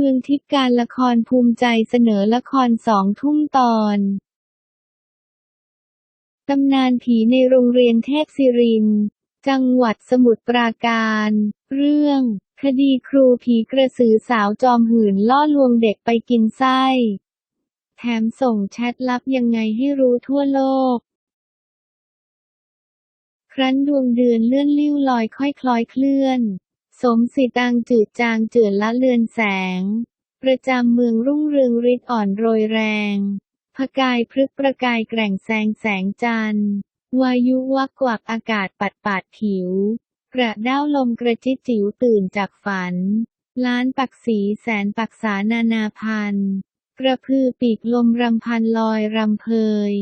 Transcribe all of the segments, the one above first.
เมืองทิพย์การละครภูมิใจเสนอละครสองทุ่มตอนตำนานผีในโรงเรียนเทพศิรินทร์จังหวัดสมุทรปราการ เรื่อง คดีครูผีกระสือสาวจอมหื่นล่อลวงเด็กไปกินไส้ แถมส่งแชทลับยังไงให้รู้ทั่วโลก ครั้นดวงเดือนเลื่อนลิ้วลอยค่อยคล้อยเคลื่อน สมสิตังจืดจางเจือนละเลือนแสง ประจำเมืองรุ่งเรืองฤทธิ์อ่อนโรยแรงพกายพฤกประกายแกร่งแสงแสงจันทร์วายุวักกวักอากาศปัดปาดผิว กระด้าวลมกระจิตจิ๋วตื่นจากฝัน ล้านปักสีแสนปักษานานาพันธ์กระพือปีกลมรำพันลอยรำเพย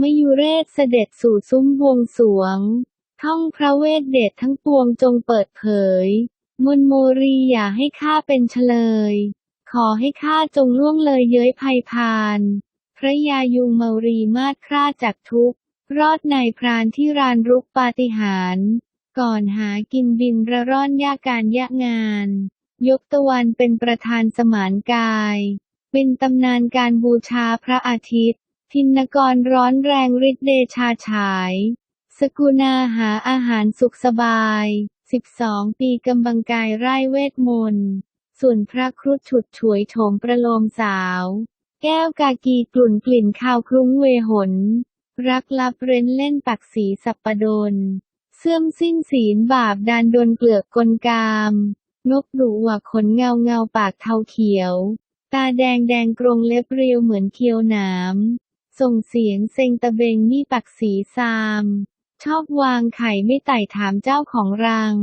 มยุเรศเสด็จสู่ซุ้มวงสวง ท่องพระเวทเดชทั้งปวงจงเปิดเผย มนโมรีอย่าให้ข้าเป็นเฉลย ขอให้ข้าจงล่วงเลยเย้ยภัยพานพระยายุงเมารีมาศคร่าจากทุกข์รอดในพรานที่รานรุกปาฏิหาริย์ก่อนหากินบินระร่อนยากการยากงาน ยกตะวันเป็นประธานสมานกาย เป็นตำนานการบูชาพระอาทิตย์ ทินกรร้อนแรงฤทธิเดชาฉาย สกุณาหาอาหารสุขสบาย 12 ปีกำบังกายไร่เวทมนต์ส่วนพระครุฑฉุดฉวยโฉมประโลมสาว แก้วกากีกลุ่นกลิ่นข้าวคลุ้งเวหน รักลับเร้นเล่นปักสีสัปปดน เสื่อมสิ้นศีลบาปดานดนเกลือกกลกาม นกดุหว่าขนเงาเงาปากเทาเขียว ตาแดงแดงกรงเล็บเรียวเหมือนเคียวหนามส่งเสียงเซ็งตะเบงนี่ปักสีซาม ชอบวางไข่ไม่ไต่ถามเจ้าของรัง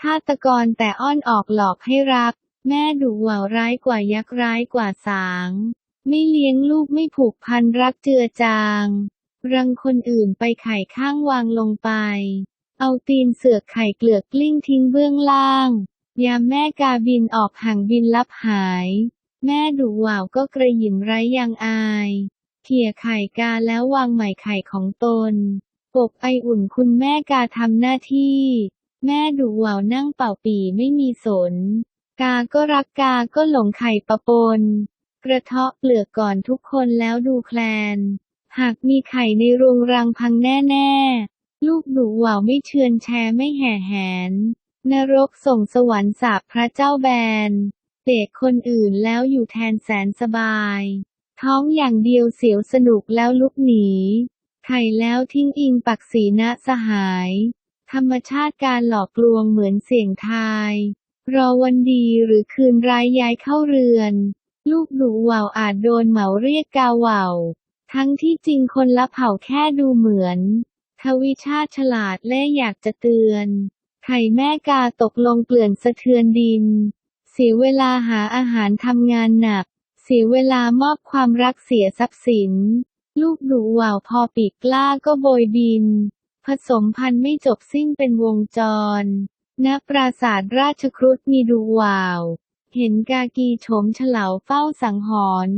ฆาตกรแต่อ้อนออกหลอกให้รัก แม่ดุหว่าร้ายกว่ายักษ์ร้ายกว่าสาง ไม่เลี้ยงลูกไม่ผูกพันรักเจือจาง รังคนอื่นไปไข่ข้างวางลงไป เอาตีนเสือกไข่เกลือกกลิ้งทิ้งเบื้องล่าง ยามแม่กาบินออกห่างบินลับหาย แม่ดุหว่าวก็กระหยิมไร้ยังอาย เขี่ยไข่กาแล้ววางใหม่ไข่ของตนปกไออุ่นคุณแม่กาทำหน้าที่ แม่ดุหว่าวนั่งเป่าปีไม่มีสน กาก็รักกาก็หลงไข่ปะปน กระเทาะเปลือกก่อนทุกคนแล้วดูแคลน หากมีไข่ในโรงรังพังแน่ๆ ลูกดุหว่าวไม่เชือนแชร์ไม่แห่แหน นรกส่งสวรรค์สาบพระเจ้าแบนเตะคนอื่นแล้วอยู่แทนแสนสบาย ท้องอย่างเดียวเสียวสนุกแล้วลุกหนีไข่แล้วทิ้งอิงปักสีณสหาย ธรรมชาติการหลอกลวงเหมือนเสี่ยงทาย รอวันดีหรือคืนร้ายย้ายเข้าเรือน ลูกดุว่าวอาจโดนเหมาเรียกกาว่าวทั้งที่จริงคนละเผ่าแค่ดูเหมือน ทวิชาติฉลาดเล่อยากจะเตือนไข่แม่กาตกลงเกลื่อนสะเทือนดิน เสียเวลาหาอาหารทำงานหนัก สียเวลามอบความรักเสียทรัพย์สิน ลูกดุว่าวพอปีกกล้าก็โบยบิน ผสมพันธุ์ไม่จบสิ้นเป็นวงจร ณ ปราสาทราชครุฑมีดูว่าว เห็นกากีโฉมเฉลาเฝ้าสังหรณ์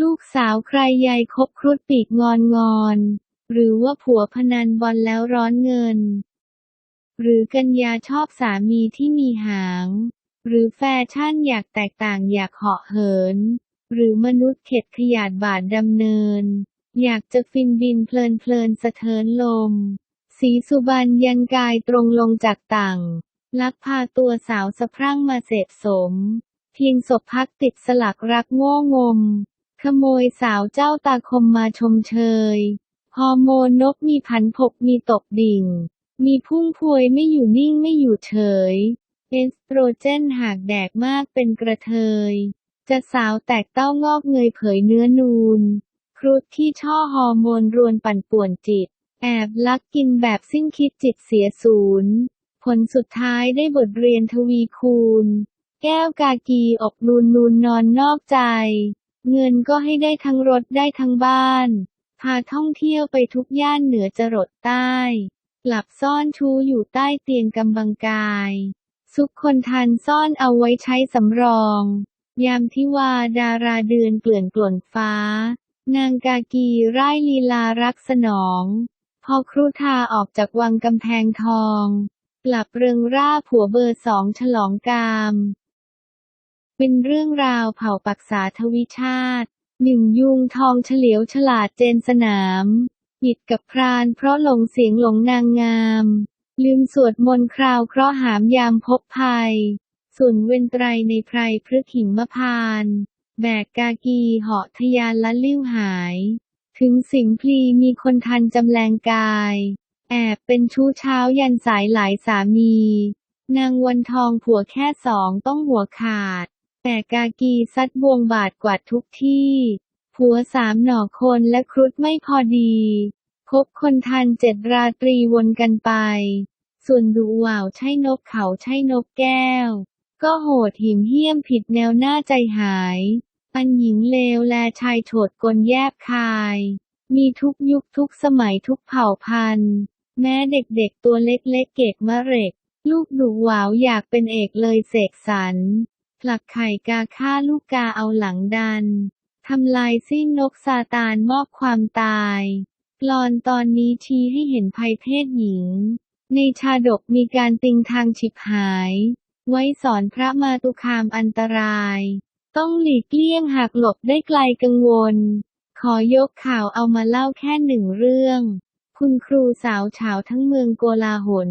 ลูกสาวใครใยคบครุฑปีกงอนงอน หรือว่าผัวพนันบอลแล้วร้อนเงิน หรือกัญญาชอบสามีที่มีหาง หรือแฟชั่นอยากแตกต่างอยากเหาะเหิน หรือมนุษย์เข็ดขยาดบาดดำเนิน อยากจะฟินบินเพลินเพลินสะเทินลม สีสุบรรณยันกายตรงลงจากต่าง ลักพาตัวสาวสะพรั่งมาเสพสม เพียงศพพักติดสลักรักโง่งม ขโมยสาวเจ้าตาคมมาชมเชย ฮอร์โมนนกมีผันผกมีตกดิ่ง มีพุ่งพวยไม่อยู่นิ่งไม่อยู่เฉยเอสโตรเจนหากแดกมากเป็นกระเทย จะสาวแตกเต้างอกเงยเผยเนื้อนูน ครุฑที่ช่อฮอร์โมนรวนปั่นป่วนจิต แอบลักกินแบบสิ้นคิดจิตเสียศูนย์ ผลสุดท้ายได้บทเรียนทวีคูณ แก้วกากีอกนูนนูนนอนนอกใจ เงินก็ให้ได้ทั้งรถได้ทั้งบ้าน พาท่องเที่ยวไปทุกย่านเหนือจรดใต้กลับซ่อนชูอยู่ใต้เตียงกำบังกายซุกคนทันซ่อนเอาไว้ใช้สำรอง ยามที่ว่าดาราเดือนเกลื่อนกล่นฟ้า นางกากีไร่ลีลารักสนอง พอครุธาออกจากวังกำแพงทอง กลับเริงร่าผัวเบอร์สองฉลองกาม เป็นเรื่องราวเผ่าปักษาทวิชาติหนึ่งยุงทองเฉลียวฉลาดเจนสนามหิดกับพรานเพราะหลงเสียงหลงนางงาม ลืมสวดมนต์คราวเคราะห์หามยามพบภัย ส่วนเวนไตรในไพรพฤกหิมพาน แบกกากีเหาะทะยานละลิ้วหาย ถึงสิงพลีมีคนทันจำแรงกาย แอบเป็นชู้เช้ายันสายหลายสามี นางวันทองผัวแค่สองต้องหัวขาด แต่กากีซัดบวงบาทกวาดทุกที่ ผัวสามหน่อคนและครุฑไม่พอดีคบคนทันเจ็ดราตรีวนกันไป ส่วนดูว่าวใช่นกเขาใช่นกแก้ว ก็โหดหิมเหี้ยมผิดแนวหน้าใจหาย อันหญิงเลวแลชายโฉดกลแยบคาย มีทุกยุคทุกสมัยทุกเผ่าพันธุ์ แม้เด็กๆตัวเล็กๆเกกมะเร็ก ลูกดุหวาวอยากเป็นเอกเลยเสกสรรผลักไข่กาฆ่าลูกกาเอาหลังดัน ทำลายสิ้นนกซาตานมอบความตายกลอนตอนนี้ชี้ให้เห็นภัยเพศหญิง ในชาดกมีการติงทางฉิบหาย ไว้สอนพระมาตุคามอันตราย ต้องหลีกเลี่ยงหากหลบได้ไกลกังวล ขอยกข่าวเอามาเล่าแค่หนึ่งเรื่อง คุณครูสาวเฉาวทั้งเมืองโกลาหล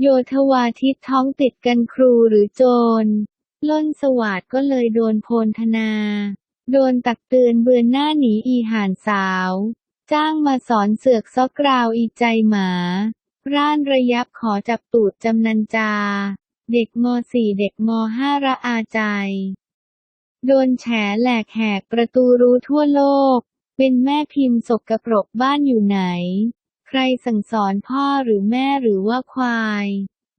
โยธวาทิตท้องติดกันครูหรือโจร ล้นสวัสดก็เลยโดนโพนธนา โดนตักเตือนเบือนหน้าหนีอีห่านสาว จ้างมาสอนเสือกซอกกราวอีใจหมา ร่านระยับขอจับตูดจำนันจา เด็กมสี่เด็กมห้าระอาใจ โดนแฉแหลกแหกประตูรู้ทั่วโลก เป็นแม่พิมพ์ศกกระปรกบ้านอยู่ไหน ใครสั่งสอนพ่อหรือแม่หรือว่าควาย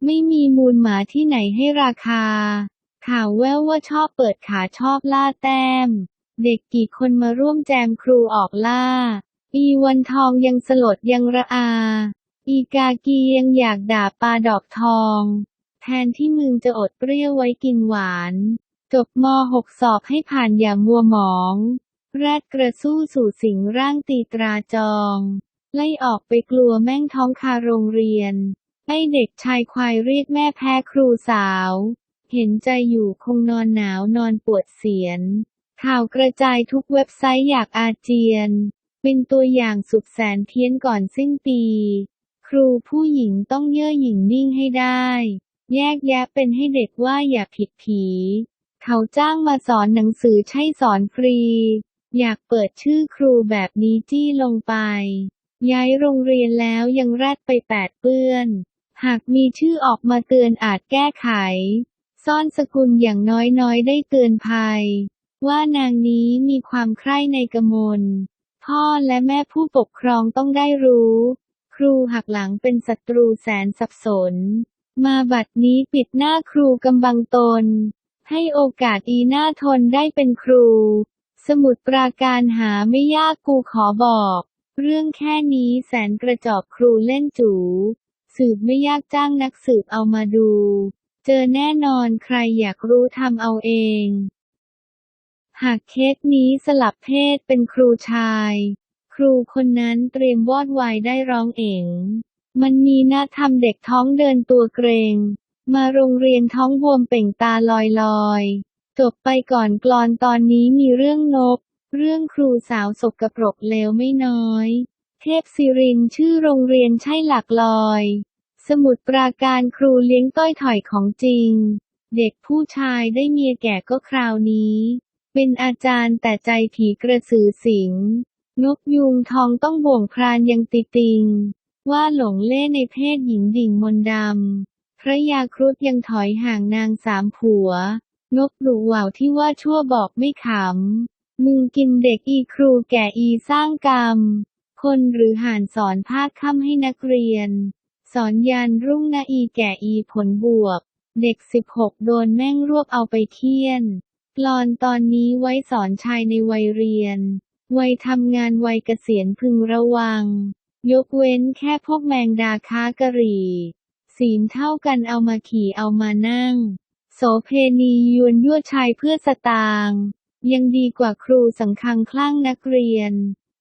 ไม่มีมูลหมาที่ไหนให้ราคา ข่าวแววว่าชอบเปิดขาชอบล่าแต้ม เด็กกี่คนมาร่วมแจมครูออกล่า อีวันทองยังสลดยังระอา อีกากียังอยากด่าปลาดอกทอง แทนที่มึงจะอดเปรี้ยวไว้กินหวาน จบม .6 สอบให้ผ่านอย่างมัวหมอง แรดกระสู้สู่สิงร่างตีตราจอง ไล่ออกไปกลัวแม่งท้องคาโรงเรียนให้เด็กชายควายเรียกแม่แพ้ครูสาว เห็นใจอยู่คงนอนหนาวนอนปวดเสียน ข่าวกระจายทุกเว็บไซต์อยากอาเจียน เป็นตัวอย่างสุดแสนเพี้ยนก่อนสิ้นปี ครูผู้หญิงต้องเย่อหยิ่งนิ่งให้ได้ แยกแยะเป็นให้เด็กว่าอย่าผิดผี เขาจ้างมาสอนหนังสือใช่สอนฟรี อยากเปิดชื่อครูแบบนี้จี้ลงไป ย้ายโรงเรียนแล้วยังแรดไปแปดเปื้อน หากมีชื่อออกมาเตือนอาจแก้ไข ซ่อนสกุลอย่างน้อยๆ ได้เตือนภัย ว่านางนี้มีความใคร่ในกมล พ่อและแม่ผู้ปกครองต้องได้รู้ ครูหักหลังเป็นศัตรูแสนสับสน มาบัดนี้ปิดหน้าครูกำบังตน ให้โอกาสอีหน้าทนได้เป็นครู สมุดปราการหาไม่ยากกูขอบอก เรื่องแค่นี้แสนกระจอกครูเล่นจู สืบไม่ยากจ้างนักสืบเอามาดู เจอแน่นอนใครอยากรู้ทำเอาเอง หากเคสนี้สลับเพศเป็นครูชาย ครูคนนั้นเตรียมวอดวายได้ร้องเอง มันมีนะทำเด็กท้องเดินตัวเกรง มาโรงเรียนท้องบวมเป่งตาลอยลอยๆจบไปก่อนกลอนตอนนี้มีเรื่องนก เรื่องครูสาวสกปรกเลวไม่น้อย เทพศิรินชื่อโรงเรียนใช่หลักลอย สมุดปราการครูเลี้ยงต้อยถอยของจริง เด็กผู้ชายได้เมียแก่ก็คราวนี้ เป็นอาจารย์แต่ใจผีกระสือสิง นกยุงทองต้องบ่วงพรานยังติติง ว่าหลงเล่ในเพศหญิงดิ่งมนดำ พระยาครุฑยังถอยห่างนางสามผัวนกดุว่าวที่ว่าชั่วบอกไม่ขำ มึงกินเด็กอีครูแก่อีสร้างกรรม คนหรือห่านสอนภาคค่ำให้นักเรียน สอนยันรุ่งนาอีแก่อีผลบวก เด็กสิบหกโดนแม่งรวบเอาไปเคี่ยนกลอนตอนนี้ไว้สอนชายในวัยเรียน วัยทำงานวัยเกษียณพึงระวัง ยกเว้นแค่พวกแมงดาค้ากะหรี่ ศีลเท่ากันเอามาขี่เอามานั่ง โสเพณียวนยั่วชายเพื่อสตางยังดีกว่าครูสังคังคลั่งนักเรียน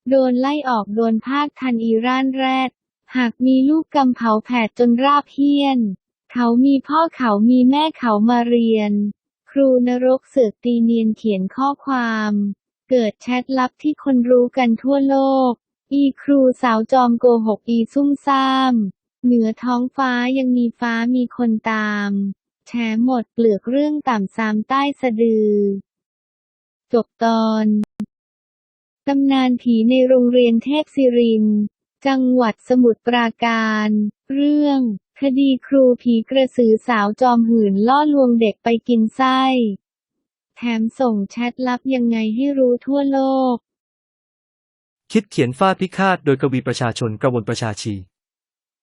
โดนไล่ออกโดนภาคทันอีร่านแรด หากมีลูกกำเผาแผดจนราบเฮี้ยน เขามีพ่อเขามีแม่เขามาเรียน ครูนรกเสือกตีเนียนเขียนข้อความ เกิดแชทลับที่คนรู้กันทั่วโลก อีครูสาวจอมโกหกอีซุ่มซ่าม เหนือท้องฟ้ายังมีฟ้ามีคนตาม แฉหมดเปลือกเรื่องต่ำซามใต้สะดือ จบตอนตำนานผีในโรงเรียนเทพศิริน จังหวัดสมุทรปราการ เรื่อง คดีครูผีกระสือสาวจอมหื่นล่อลวงเด็กไปกินไส้ แถมส่งแชทลับยังไงให้รู้ทั่วโลก คิดเขียนฟาดพิฆาตโดยกวีประชาชนกระวนประชาชี